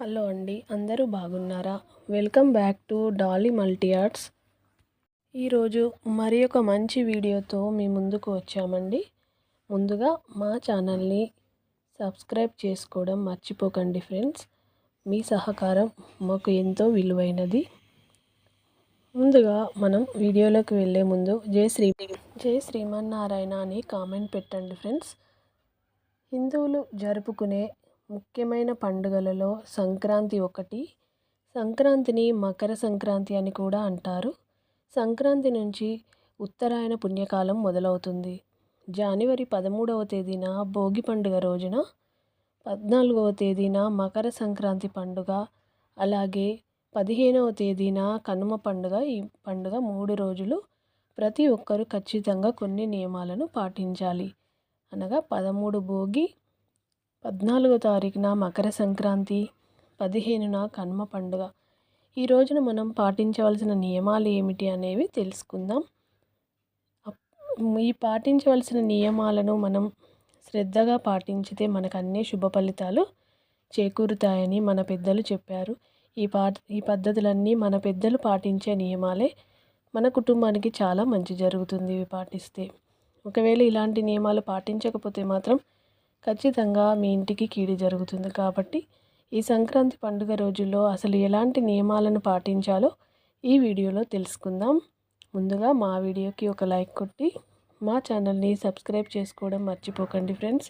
Hello అండి అందరూ బాగున్నారా? Welcome back to Dolly multi arts. ఈరోజు మరి ఒక మంచి వీడియోతో మీ ముందుకు వచ్చామండి. ముందుగా మా ఛానల్ని సబ్స్క్రైబ్ చేసుకోవడం మర్చిపోకండి ఫ్రెండ్స్. మీ సహకారం మాకు ఎంతో విలువైనది. ముందుగా మనం వీడియోలోకి వెళ్ళే ముందు జై శ్రీ జై శ్రీమన్నారాయణ అని కామెంట్ పెట్టండి ఫ్రెండ్స్. హిందువులు జరుపుకునే ముఖ్యమైన పండుగలలో సంక్రాంతి ఒకటి. సంక్రాంతిని మకర సంక్రాంతి అని కూడా అంటారు. సంక్రాంతి నుంచి ఉత్తరాయణ పుణ్యకాలం మొదలవుతుంది. జనవరి పదమూడవ తేదీన భోగి పండుగ రోజున పద్నాలుగవ తేదీన మకర సంక్రాంతి పండుగ అలాగే పదిహేనవ తేదీన కనుమ పండుగ. ఈ పండుగ మూడు రోజులు ప్రతి ఒక్కరూ ఖచ్చితంగా కొన్ని నియమాలను పాటించాలి. అనగా పదమూడు భోగి పద్నాలుగో తారీఖున మకర సంక్రాంతి పదిహేనున కనుమ పండుగ. ఈ రోజున మనం పాటించవలసిన నియమాలు ఏమిటి అనేవి తెలుసుకుందాం. ఈ పాటించవలసిన నియమాలను మనం శ్రద్ధగా పాటించితే మనకు అన్ని శుభ ఫలితాలు చేకూరుతాయని మన పెద్దలు చెప్పారు. ఈ పా ఈ పద్ధతులన్నీ మన పెద్దలు పాటించే నియమాలే. మన కుటుంబానికి చాలా మంచి జరుగుతుంది ఇవి పాటిస్తే. ఒకవేళ ఇలాంటి నియమాలు పాటించకపోతే మాత్రం ఖచ్చితంగా మీ ఇంటికి కీడు జరుగుతుంది కాబట్టి ఈ సంక్రాంతి పండుగ రోజుల్లో అసలు ఎలాంటి నియమాలను పాటించాలో ఈ వీడియోలో తెలుసుకుందాం. ముందుగా మా వీడియోకి ఒక లైక్ కొట్టి మా ఛానల్ని సబ్స్క్రైబ్ చేసుకోవడం మర్చిపోకండి ఫ్రెండ్స్.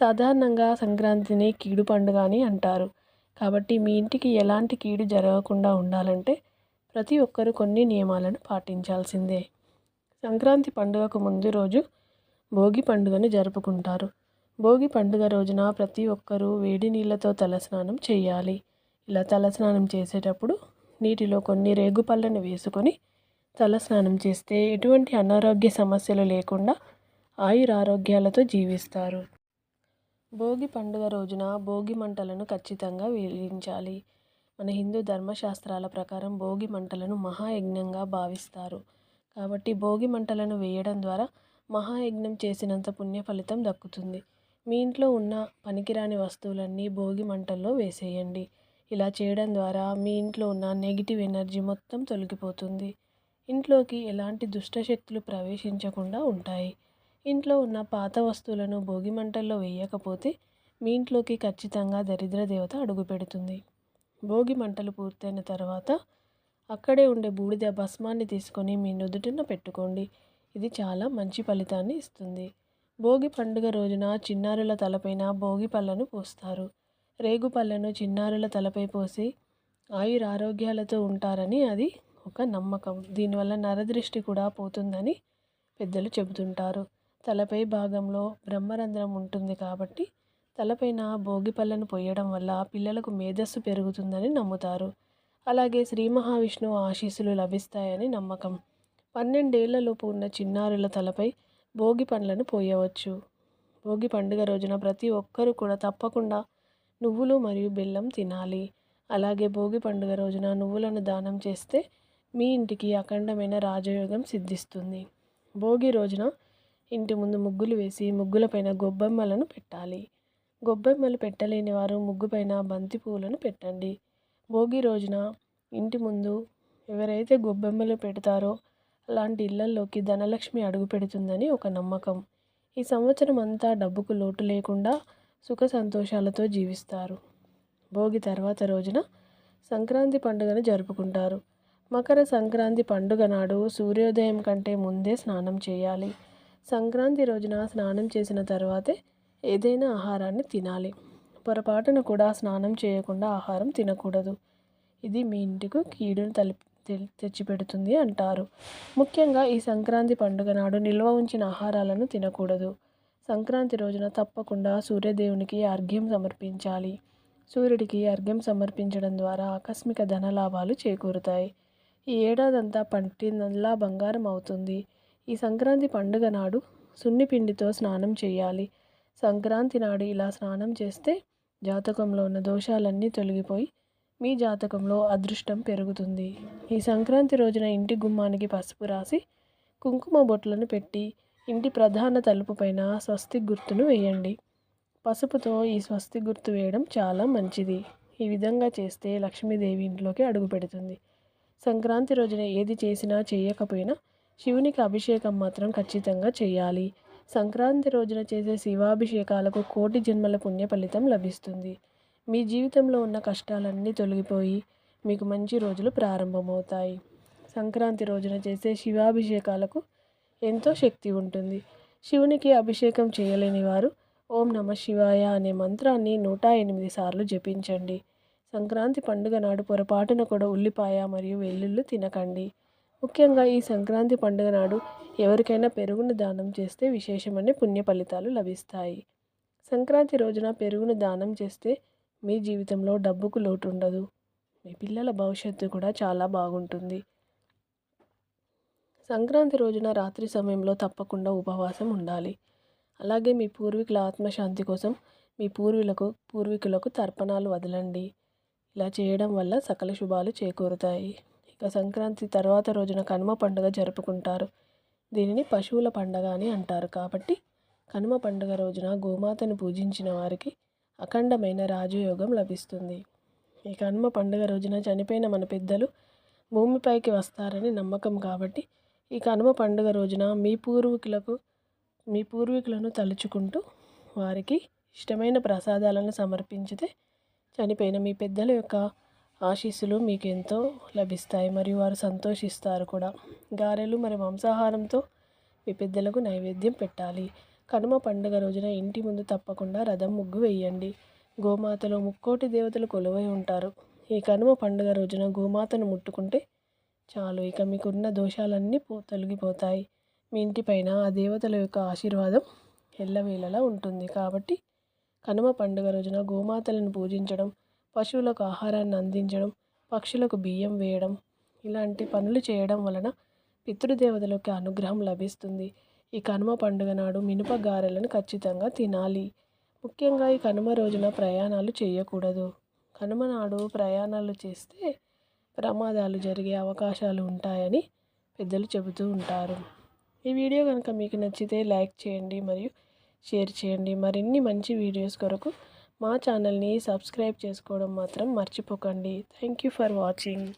సాధారణంగా సంక్రాంతిని కీడు పండుగ అని అంటారు. కాబట్టి మీ ఇంటికి ఎలాంటి కీడు జరగకుండా ఉండాలంటే ప్రతి ఒక్కరూ కొన్ని నియమాలను పాటించాల్సిందే. సంక్రాంతి పండుగకు ముందు రోజు భోగి పండుగను జరుపుకుంటారు. భోగి పండుగ రోజున ప్రతి ఒక్కరూ వేడి నీళ్ళతో తలస్నానం చేయాలి. ఇలా తలస్నానం చేసేటప్పుడు నీటిలో కొన్ని రేగుపళ్ళను వేసుకొని తలస్నానం చేస్తే ఎటువంటి అనారోగ్య సమస్యలు లేకుండా ఆయురారోగ్యాలతో జీవిస్తారు. భోగి పండుగ రోజున భోగి మంటలను ఖచ్చితంగా వెలిగించాలి. మన హిందూ ధర్మశాస్త్రాల ప్రకారం భోగి మంటలను మహాయజ్ఞంగా భావిస్తారు. కాబట్టి భోగి మంటలను వేయడం ద్వారా మహాయజ్ఞం చేసినంత పుణ్య ఫలితం దక్కుతుంది. మీ ఇంట్లో ఉన్న పనికిరాని వస్తువులన్నీ భోగి మంటల్లో వేసేయండి. ఇలా చేయడం ద్వారా మీ ఇంట్లో ఉన్న నెగిటివ్ ఎనర్జీ మొత్తం తొలగిపోతుంది. ఇంట్లోకి ఎలాంటి దుష్టశక్తులు ప్రవేశించకుండా ఉంటాయి. ఇంట్లో ఉన్న పాత వస్తువులను భోగి మంటల్లో వేయకపోతే మీ ఇంట్లోకి ఖచ్చితంగా దరిద్ర దేవత అడుగుపెడుతుంది. భోగి మంటలు పూర్తయిన తర్వాత అక్కడే ఉండే బూడిద భస్మాన్ని తీసుకొని మీ నుదుటిన పెట్టుకోండి. ఇది చాలా మంచి ఫలితాన్ని ఇస్తుంది. భోగి పండుగ రోజున చిన్నారుల తలపైన భోగి పళ్ళను పోస్తారు. రేగు పళ్ళను చిన్నారుల తలపై పోసి ఆయుర ఆరోగ్యాలతో ఉంటారని అది ఒక నమ్మకం. దీనివల్ల నరదృష్టి కూడా పోతుందని పెద్దలు చెబుతుంటారు. తలపై భాగంలో బ్రహ్మరంధ్రం ఉంటుంది కాబట్టి తలపైన భోగి పళ్ళను పోయడం వల్ల పిల్లలకు మేధస్సు పెరుగుతుందని నమ్ముతారు. అలాగే శ్రీ మహావిష్ణువు ఆశీస్సులు లభిస్తాయని నమ్మకం. పన్నెండేళ్ళలోపు ఉన్న చిన్నారుల తలపై భోగి పండ్లను పోయవచ్చు. భోగి పండుగ రోజున ప్రతి ఒక్కరూ కూడా తప్పకుండా నువ్వులు మరియు బెల్లం తినాలి. అలాగే భోగి పండుగ రోజున నువ్వులను దానం చేస్తే మీ ఇంటికి అఖండమైన రాజయోగం సిద్ధిస్తుంది. భోగి రోజున ఇంటి ముందు ముగ్గులు వేసి ముగ్గులపైన గొబ్బెమ్మలను పెట్టాలి. గొబ్బెమ్మలు పెట్టలేని వారు ముగ్గుపైన బంతి పువ్వులను పెట్టండి. భోగి రోజున ఇంటి ముందు ఎవరైతే గొబ్బెమ్మలు పెడతారో అలాంటి ఇళ్ళల్లోకి ధనలక్ష్మి అడుగు పెడుతుందని ఒక నమ్మకం. ఈ సంవత్సరం అంతా డబ్బుకు లోటు లేకుండా సుఖ సంతోషాలతో జీవిస్తారు. భోగి తర్వాత రోజున సంక్రాంతి పండుగను జరుపుకుంటారు. మకర సంక్రాంతి పండుగ నాడు సూర్యోదయం కంటే ముందే స్నానం చేయాలి. సంక్రాంతి రోజున స్నానం చేసిన తర్వాతే ఏదైనా ఆహారాన్ని తినాలి. పొరపాటున కూడా స్నానం చేయకుండా ఆహారం తినకూడదు. ఇది మీ ఇంటికి కీడును తలిపి తెచ్చిపెడుతుంది అంటారు. ముఖ్యంగా ఈ సంక్రాంతి పండుగ నాడు నిల్వ ఉంచిన ఆహారాలను తినకూడదు. సంక్రాంతి రోజున తప్పకుండా సూర్యదేవునికి అర్ఘ్యం సమర్పించాలి. సూర్యుడికి అర్ఘ్యం సమర్పించడం ద్వారా ఆకస్మిక ధన లాభాలు చేకూరుతాయి. ఈ ఏడాదంతా పంటినల్లా బంగారం అవుతుంది. ఈ సంక్రాంతి పండుగ నాడు సున్నిపిండితో స్నానం చేయాలి. సంక్రాంతి నాడు ఇలా స్నానం చేస్తే జాతకంలో ఉన్న దోషాలన్నీ తొలగిపోయి మీ జాతకంలో అదృష్టం పెరుగుతుంది. ఈ సంక్రాంతి రోజున ఇంటి గుమ్మానికి పసుపు రాసి కుంకుమ బొట్లను పెట్టి ఇంటి ప్రధాన తలుపు పైన స్వస్తి గుర్తును వేయండి. పసుపుతో ఈ స్వస్తి గుర్తు వేయడం చాలా మంచిది. ఈ విధంగా చేస్తే లక్ష్మీదేవి ఇంట్లోకి అడుగు పెడుతుంది. సంక్రాంతి రోజున ఏది చేసినా చేయకపోయినా శివునికి అభిషేకం మాత్రం ఖచ్చితంగా చేయాలి. సంక్రాంతి రోజున చేసే శివాభిషేకాలకు కోటి జన్మల పుణ్య ఫలితం లభిస్తుంది. మీ జీవితంలో ఉన్న కష్టాలన్నీ తొలగిపోయి మీకు మంచి రోజులు ప్రారంభమవుతాయి. సంక్రాంతి రోజున చేసే శివాభిషేకాలకు ఎంతో శక్తి ఉంటుంది. శివునికి అభిషేకం చేయలేని వారు ఓం నమ శివాయ అనే మంత్రాన్ని నూట ఎనిమిది సార్లు జపించండి. సంక్రాంతి పండుగ నాడు పొరపాటున కూడా ఉల్లిపాయ మరియు వెల్లుల్లి తినకండి. ముఖ్యంగా ఈ సంక్రాంతి పండుగ నాడు ఎవరికైనా పెరుగును దానం చేస్తే విశేషమైన పుణ్య ఫలితాలు లభిస్తాయి. సంక్రాంతి రోజున పెరుగును దానం చేస్తే మీ జీవితంలో డబ్బుకు లోటు ఉండదు మీ పిల్లల భవిష్యత్తు కూడా చాలా బాగుంటుంది. సంక్రాంతి రోజున రాత్రి సమయంలో తప్పకుండా ఉపవాసం ఉండాలి. అలాగే మీ పూర్వీకుల ఆత్మశాంతి కోసం మీ పూర్వీకులకు పూర్వీకులకు తర్పణాలు వదలండి. ఇలా చేయడం వల్ల సకల శుభాలు చేకూరుతాయి. ఇక సంక్రాంతి తర్వాత రోజున కనుమ పండుగ జరుపుకుంటారు. దీనిని పశువుల పండగ అని అంటారు. కాబట్టి కనుమ పండుగ రోజున గోమాతను పూజించిన వారికి అఖండమైన రాజయోగం లభిస్తుంది. ఈ కనుమ పండుగ రోజున చనిపోయిన మన పెద్దలు భూమిపైకి వస్తారని నమ్మకం కాబట్టి ఈ కనుమ పండుగ రోజున మీ పూర్వీకులకు మీ పూర్వీకులను తలుచుకుంటూ వారికి ఇష్టమైన ప్రసాదాలను సమర్పించితే చనిపోయిన మీ పెద్దల యొక్క ఆశీస్సులు మీకు ఎంతో లభిస్తాయి మరియు వారు సంతోషిస్తారు కూడా. గారెలు మరి మాంసాహారంతో మీ పెద్దలకు నైవేద్యం పెట్టాలి. కనుమ పండుగ రోజున ఇంటి ముందు తప్పకుండా రథం ముగ్గు వేయండి. గోమాతలో ముక్కోటి దేవతలు కొలువై ఉంటారు. ఈ కనుమ పండుగ రోజున గోమాతను ముట్టుకుంటే చాలు. ఇక మీకున్న దోషాలన్నీ పో తొలగిపోతాయి. మీ ఇంటిపైన ఆ దేవతల యొక్క ఆశీర్వాదం ఎల్లవేళలా ఉంటుంది. కాబట్టి కనుమ పండుగ రోజున గోమాతలను పూజించడం పశువులకు ఆహారాన్ని అందించడం పక్షులకు బియ్యం వేయడం ఇలాంటి పనులు చేయడం వలన పితృదేవతలకు అనుగ్రహం లభిస్తుంది. ఈ కనుమ పండుగ నాడు మినప గారెలను ఖచ్చితంగా తినాలి. ముఖ్యంగా ఈ కనుమ రోజున ప్రయాణాలు చేయకూడదు. కనుమ నాడు ప్రయాణాలు చేస్తే ప్రమాదాలు జరిగే అవకాశాలు ఉంటాయని పెద్దలు చెబుతూ ఉంటారు. ఈ వీడియో కనుక మీకు నచ్చితే లైక్ చేయండి మరియు షేర్ చేయండి. మరిన్ని మంచి వీడియోస్ కొరకు మా ఛానల్ని సబ్స్క్రైబ్ చేసుకోవడం మాత్రం మర్చిపోకండి. Thank you for watching.